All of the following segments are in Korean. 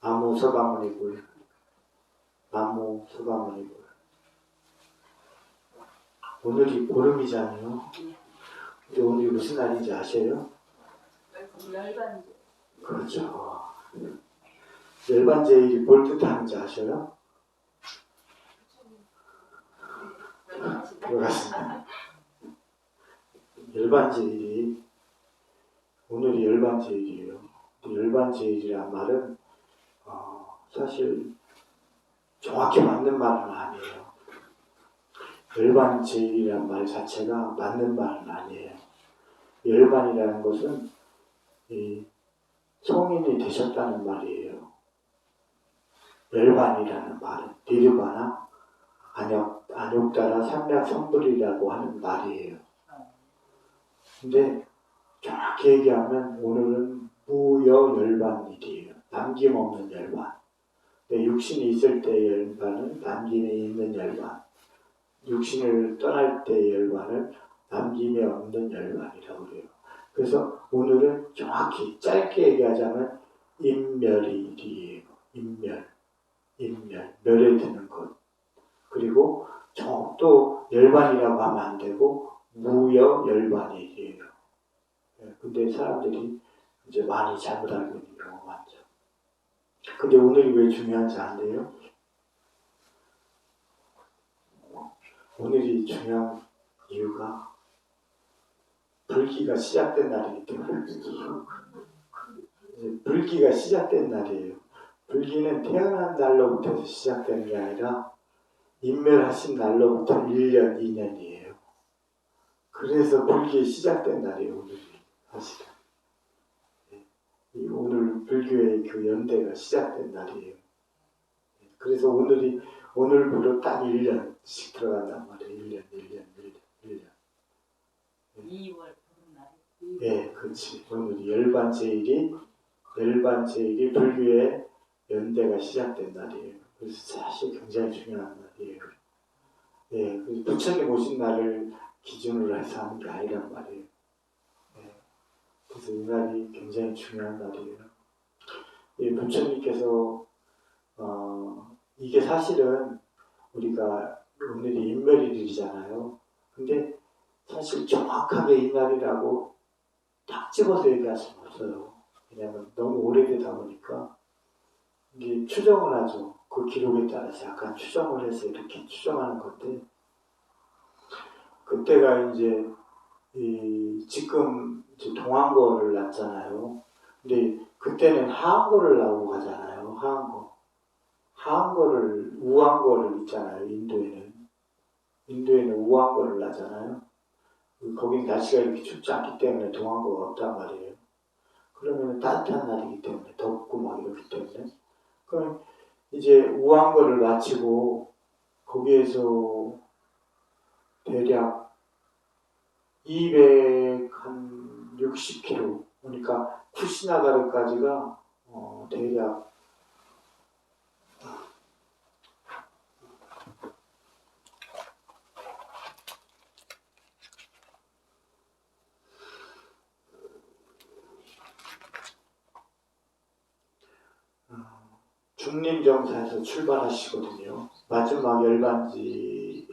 나무 서가모니 굴 나무 서가모니 굴 오늘이 보름이잖아요. 근데 오늘이 무슨 날인지 아세요? 그렇죠. 열반 제일이 뭘 뜻하는지 아셔요? 그렇습니다. 열반 제일이 오늘이 열반 제일이에요. 열반 제일이란 말은 어, 사실 정확히 맞는 말은 아니에요. 열반 제일이란 말 자체가 맞는 말은 아니에요. 열반이라는 것은 이 성인이 되셨다는 말이에요. 열반이라는 말은 니르바나 안욕, 안욕다라 삼약 성불이라고 하는 말이에요. 근데 정확히 얘기하면 오늘은 무여 열반일이에요. 남김없는 열반. 근데 육신이 있을 때 열반은 남김이 있는 열반. 육신을 떠날 때 열반을 남김이 없는 열반이라고 그래요. 그래서 오늘은 정확히 짧게 얘기하자면 인멸일이에요. 인멸. 인멸. 멸에 드는 것. 그리고 저- 또 열반이라고 하면 안 되고 무여 열반일이에요. 예, 근데 사람들이 이제 많이 잘못 알고 있는 경우가 많죠. 근데 오늘이 왜 중요한지 아세요? 오늘이 중요한 이유가 불기가 시작된 날이기 때문에 불기가 시작된 날이에요. 불기는 태어난 날로부터 시작되는 게 아니라 인멸하신 날로부터 1년, 2년이에요. 그래서 불기 시작된 날이에요, 오늘이. 사실은. 예. 이 오늘 불교의 그 연대가 시작된 날이에요. 예. 그래서 오늘이, 오늘부로 딱 1년씩 들어간단 말이에요. 1년, 1년, 1년, 1년. 2월 보름날 예, 그렇지. 오늘이 열반제일이 열반제일이 불교의 연대가 시작된 날이에요. 그래서 사실 굉장히 중요한 날이에요. 예, 부처님 오신 날을 기준으로 해서 하는 게 아니란 말이에요. 예, 그래서 이 날이 굉장히 중요한 날이에요. 이 부처님께서 어, 이게 사실은 우리가 오늘이 인멸일이잖아요. 근데 사실 정확하게 이 날이라고 딱 집어서 얘기할 수는 없어요. 왜냐면 너무 오래되다 보니까 이게 추정을 하죠. 그 기록에 따라서 약간 추정을 해서 이렇게 추정하는 건데 그때가 이제 이 지금 이제 동안거를 낳잖아요. 근데 그때는 하안거를 나오고 가잖아요. 하안거. 하안거를 우안거를 있잖아요. 인도에는 인도에는 우안거를 낳잖아요. 거긴 날씨가 이렇게 춥지 않기 때문에 동안거가 없단 말이에요. 그러면 따뜻한 날이기 때문에 덥고 막 이렇기 때문에 그럼 이제 우한거를 마치고 거기에서 대략 260km 그러니까 쿠시나가르까지가 어, 대략 중림정사에서 출발하시거든요. 마지막 열반지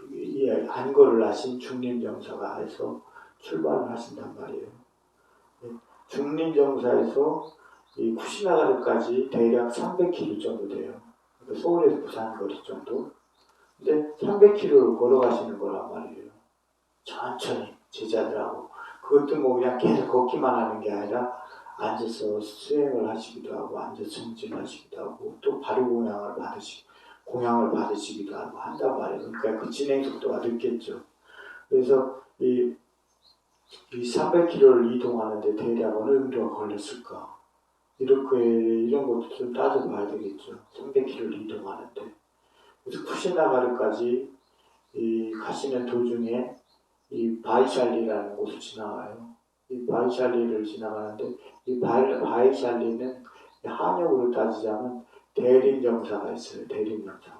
안거를 하신 중림정사가 해서 출발을 하신단 말이에요. 예, 중림정사에서 이 쿠시나가르까지 대략 300km 정도 돼요. 그러니까 서울에서 부산 거리 정도. 근데 300km를 걸어가시는 거란 말이에요. 천천히 제자들하고. 그것도 뭐 그냥 계속 걷기만 하는 게 아니라 앉아서 수행을 하시기도 하고 앉아서 정진하시기도 하고 또 바로 공양을 받으시 공양을 받으시기도 하고 한단 말이에요. 그러니까 그 진행 속도가 늦겠죠. 그래서 이, 이 300km를 이동하는데 대략 어느 정도가 걸렸을까? 이렇게 이런 것도 좀 따져봐야 되겠죠. 300km를 이동하는데 그래서 쿠시나가르까지 이 가시는 도중에 이 바이샬리라는 곳을 지나가요. 이 바이샬리를 지나가는데 이 바이, 바이 샬리는 한역으로 따지자면 대림정사가 있어요. 대림정사.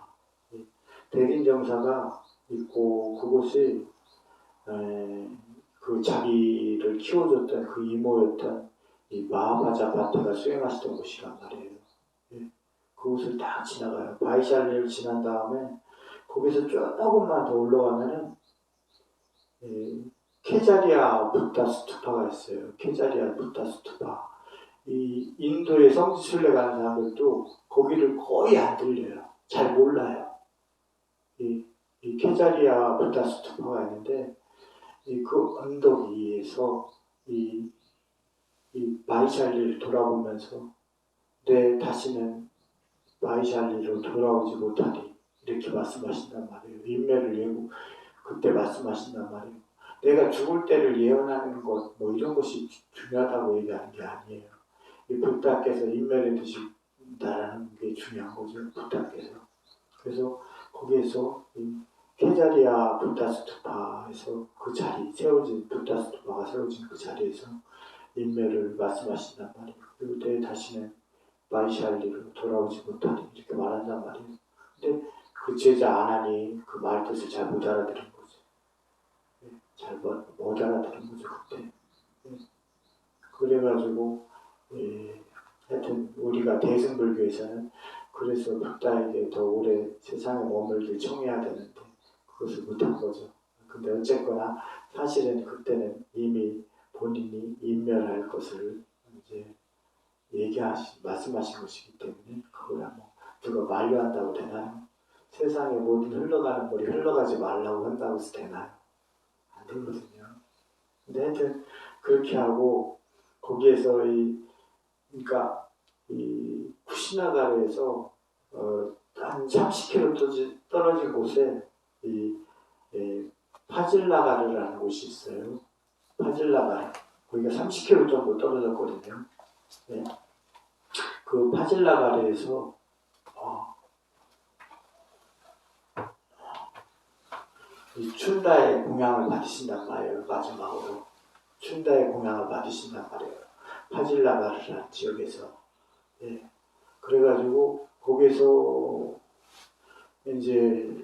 이 대림정사가 있고 그곳이 에, 그 자기를 키워줬던 그 이모였던 이 마하바자바트가 수행하시던 곳이란 말이에요. 예. 그곳을 딱 지나가요. 바이샬리를 지난 다음에 거기서 조금만 더 올라가면은 이 케자리아 부타 스투파가 있어요. 케자리아 부타 스투파. 이 인도의 성지순례 가는 사람들도 거기를 거의 안 들려요. 잘 몰라요. 이, 이 케자리아 부타 스투파가 있는데 이 그 언덕 위에서 이, 이 바이샬리를 돌아보면서 내 다시는 바이샬리로 돌아오지 못하리 이렇게 말씀하신단 말이에요. 인매를 예고 그때 말씀하신단 말이에요. 내가 죽을 때를 예언하는 것 뭐 이런 것이 중요하다고 얘기하는 게 아니에요. 이 부탁께서 인매를 드신다라는 게 중요한 거죠. 부탁께서. 그래서 거기에서 이 케자리아 부타스투파에서 그 자리 세워진 부타스투파가 세워진 그 자리에서 인매를 말씀하신단 말이에요. 그리고 내 다시는 마이샬리로 돌아오지 못하리 이렇게 말한단 말이에요. 근데 그 제자 아나니 그 말 뜻을 잘 못 알아들은. 예, 잘못 못 알아들은 거죠 그때. 예. 그래가지고 예, 하여튼 우리가 대승불교에서는 그래서 북다에게 더 오래 세상에 머물길 청해야 되는데 그것을 못한 거죠. 근데 어쨌거나 사실은 그때는 이미 본인이 인멸할 것을 이제 얘기하시 말씀하신 것이기 때문에 그거야 뭐 누가 만류한다고 되나요? 세상에 모든 흘러가는 물이 흘러가지 말라고 한다고 해서 되나요? 안 되거든요. 근데 하여튼 그렇게 하고 거기에서 이 그러니까 이 쿠시나가르에서 어, 한 30km 떨어진- 곳에 이 예, 파질라가르라는 곳이 있어요. 파질라가르. 거기가 30km 정도 떨어졌거든요. 네. 그 파질라가르에서 어, 이 춘다의 공양을 받으신단 말이에요. 마지막으로 춘다의 공양을 받으신단 말이에요. 파질라가르라는 지역에서 예. 그래가지고 거기서 이제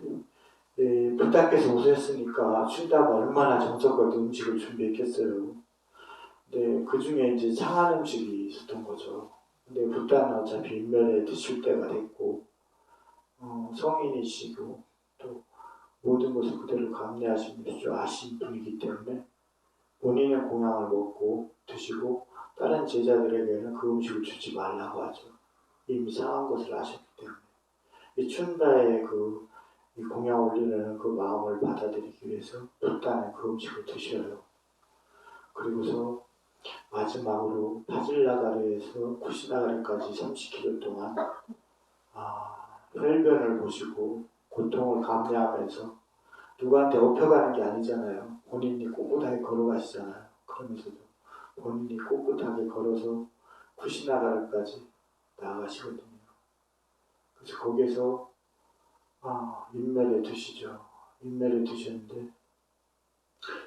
예, 부탁께서 오셨으니까 춘다가 얼마나 정성껏 음식을 준비했겠어요. 근데 그 중에 이제 상한 음식이 있었던 거죠. 근데 부탁은 어차피 인멸에 드실 때가 됐고 어, 성인이시고 또 모든 것을 그대로 감내하신 분이죠. 아신 분이기 때문에 본인의 공양을 먹고 드시고 다른 제자들에게는 그 음식을 주지 말라고 하죠. 이미 상한 것을 아셨기 때문에. 이 춘다의 그, 이 공양 올리는 그 마음을 받아들이기 위해서 일단은 그 음식을 드셔요. 그리고서 마지막으로 파질라가르에서 쿠시나가르까지 30km 동안 아, 혈변을 보시고 고통을 감내하면서 누구한테 업혀가는 게 아니잖아요. 본인이 꿋꿋하게 걸어가시잖아요. 그러면서도 본인이 꿋꿋하게 걸어서 쿠시나가르까지 나아가시거든요. 그래서 거기서 아, 인멸에 드시죠. 인멸에 드셨는데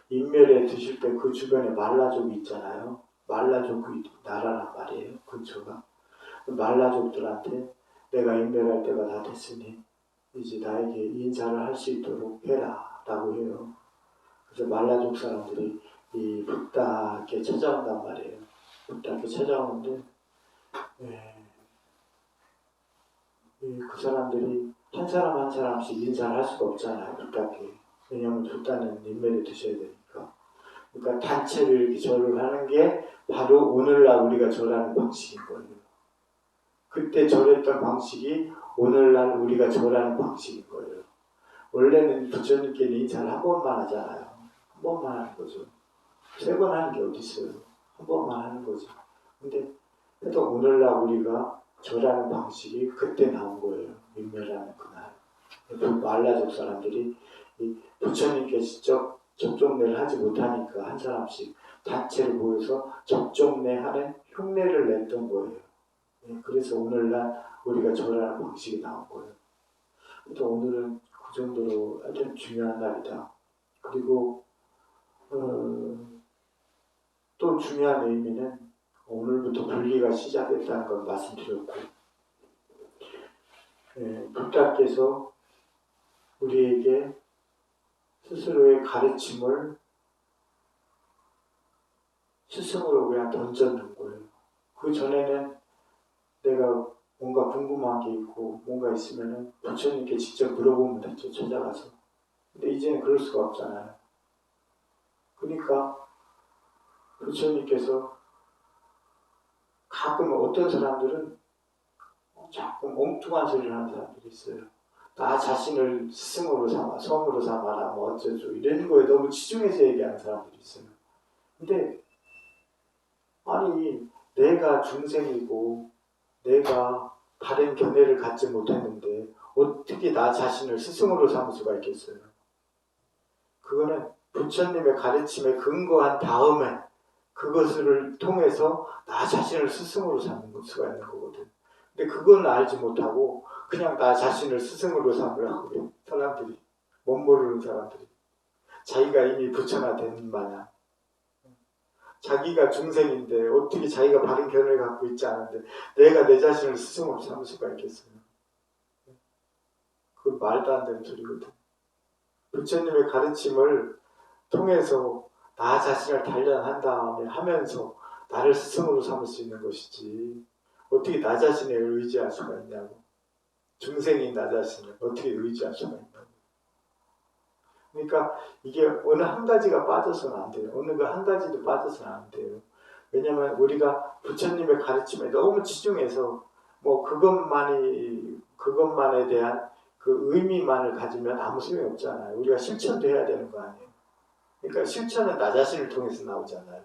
인멸에 드실 때 그 주변에 말라족이 있잖아요. 말라족이 나라란 말이에요. 근처가. 말라족들한테 내가 인멸할 때가 다 됐으니 이제 나에게 인사를 할 수 있도록 해라 라고 해요. 그래서 말라족 사람들이 이 북다께 찾아온단 말이에요. 북다께 찾아오는데 예, 이그 사람들이 한 사람 한 사람씩 인사를 할 수가 없잖아요. 북다께. 왜냐하면 북다는 인멸에 드셔야 되니까. 그러니까 단체를 이렇게 절을 하는 게 바로 오늘날 우리가 절하는 방식인 거예요. 그때 절했던 방식이 오늘날 우리가 절하는 방식인 거예요. 원래는 부처님께는 인사를 한 번만 하잖아요. 한 번만 하는 거죠. 세 번 하는 게 어디 있어요? 한 번만 하는 거죠. 근데 그래도 오늘날 우리가 절하는 방식이 그때 나온 거예요. 민멸하는 그날. 그 말라족 사람들이 이 부처님께 직접 접종례를 하지 못하니까 한 사람씩 단체로 모여서 접종례 하는 흉내를 냈던 거예요. 예, 그래서 오늘날 우리가 절하는 방식이 거예요. 또 오늘은 그 정도로 하여튼 중요한 날이다. 그리고 어, 또 중요한 의미는 오늘부터 분리가 시작됐다는 걸 말씀드렸고 예, 부탁께서 우리에게 스스로의 가르침을 스승으로 그냥 던져놓은 거예요. 그 전에는 내가 뭔가 궁금한 게 있고 뭔가 있으면은 부처님께 직접 물어보면 됐죠 찾아가서. 근데 이제는 그럴 수가 없잖아요. 그러니까 부처님께서 가끔 어떤 사람들은 자꾸 엉뚱한 소리를 하는 사람들이 있어요. 나 자신을 스승으로 삼아, 성으로 삼아라, 뭐 어쩌죠. 이런 거에 너무 치중해서 얘기하는 사람들이 있어요. 근데, 아니, 내가 중생이고, 내가 바른 견해를 갖지 못했는데, 어떻게 나 자신을 스승으로 삼을 수가 있겠어요? 그거는 부처님의 가르침에 근거한 다음에, 그것을 통해서 나 자신을 스승으로 삼는 수가 있는 거거든. 근데 그건 알지 못하고 그냥 나 자신을 스승으로 삼으라고 그래. 사람들이 못 모르는 사람들이 자기가 이미 부처나된 마냥 자기가 중생인데 어떻게 자기가 바른 견해를 갖고 있지 않은데 내가 내 자신을 스승으로 삼을 수가 있겠어요. 그건 말도 안 되는 소리거든. 부처님의 가르침을 통해서 나 자신을 단련한 다음에 하면서 나를 스승으로 삼을 수 있는 것이지 어떻게 나 자신을 의지할 수가 있냐고 중생인 나 자신을 어떻게 의지할 수가 있냐고 그러니까 이게 어느 한 가지가 빠져서는 안 돼요. 어느 그 한 가지도 빠져서는 안 돼요. 왜냐하면 우리가 부처님의 가르침에 너무 치중해서 뭐 그것만이 그것만에 대한 그 의미만을 가지면 아무 소용이 없잖아요. 우리가 실천도 해야 되는 거 아니에요. 그러니까 실천은 나 자신을 통해서 나오잖아요.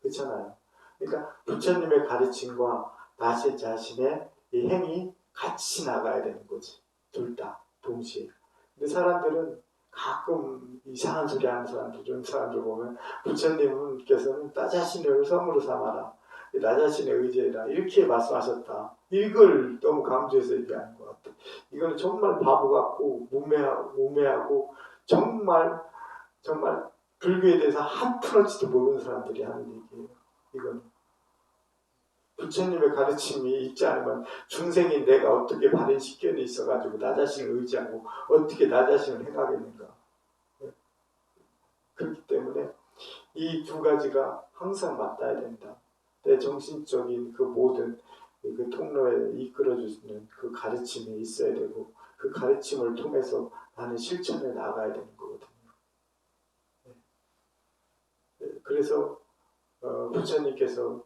그렇잖아요. 그러니까 부처님의 가르침과 나 자신의 이 행이 같이 나가야 되는 거지. 둘 다, 동시에. 근데 사람들은 가끔 이상한 소리 하는 사람들, 이런 사람들 보면 부처님께서는 나 자신을 성으로 삼아라. 나 자신의 의지해라. 이렇게 말씀하셨다. 이걸 너무 강조해서 얘기하는 것 같아. 이거는 정말 바보 같고, 무매하고, 무매하고, 정말, 정말 불교에 대해서 한 푼어치도 모르는 사람들이 하는 얘기예요. 이거는. 부처님의 가르침이 있지 않으면 중생인 내가 어떻게 바른 식견이 있어가지고 나 자신을 의지하고 어떻게 나 자신을 해가겠는가. 그렇기 때문에 이 두 가지가 항상 맞닿아야 된다. 내 정신적인 그 모든 그 통로에 이끌어주는 그 가르침이 있어야 되고 그 가르침을 통해서 나는 실천에 나가야 되는 거거든요. 네. 그래서 어, 부처님께서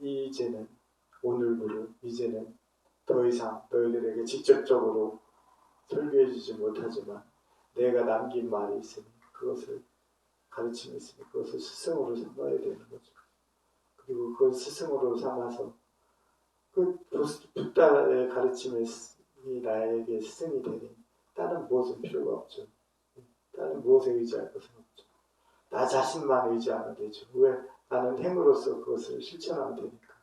이제는 오늘부로 이제는 더 이상 너희들에게 직접적으로 설교해 주지 못하지만 내가 남긴 말이 있으니 그것을 가르침이 있으니 그것을 스승으로 삼아야 되는 거죠. 그리고 그걸 스승으로 삼아서 그 붓다의 가르침이 나에게 스승이 되니 다른 무엇은 필요가 없죠. 다른 무엇에 의지할 것은 없죠. 나 자신만 의지하면 되죠. 왜? 나는 행으로서 그것을 실천하면 되니까.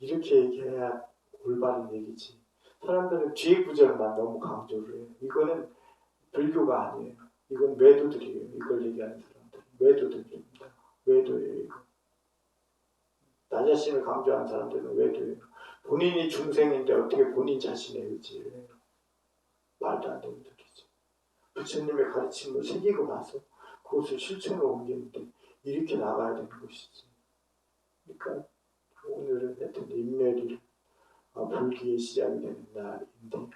이렇게 얘기해야 올바른 얘기지. 사람들은 뒤에 구절만 너무 강조를 해요. 이거는 불교가 아니에요. 이건 외도들이에요. 이걸 얘기하는 사람들. 외도들입니다. 외도예요, 이거. 나 자신을 강조하는 사람들은 외도예요. 본인이 중생인데 어떻게 본인 자신의 의지를 해요. 말도 안 되는 소리죠. 부처님의 가르침을 새기고 나서 그것을 실천으로 옮기는데 이렇게 나가야 되는 것이지. 그러니까 오늘은 하여튼 인멸일 어, 불기의 시작이 되는 날인데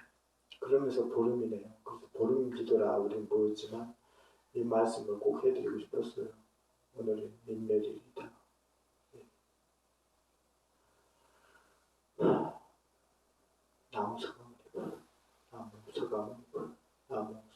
그러면서 보름이네요. 그래서 보름 기도라 우리는 모였지만 이 말씀을 꼭 해드리고 싶었어요. 오늘은 인멸일이다. 나무 서가모니 나무 서가모니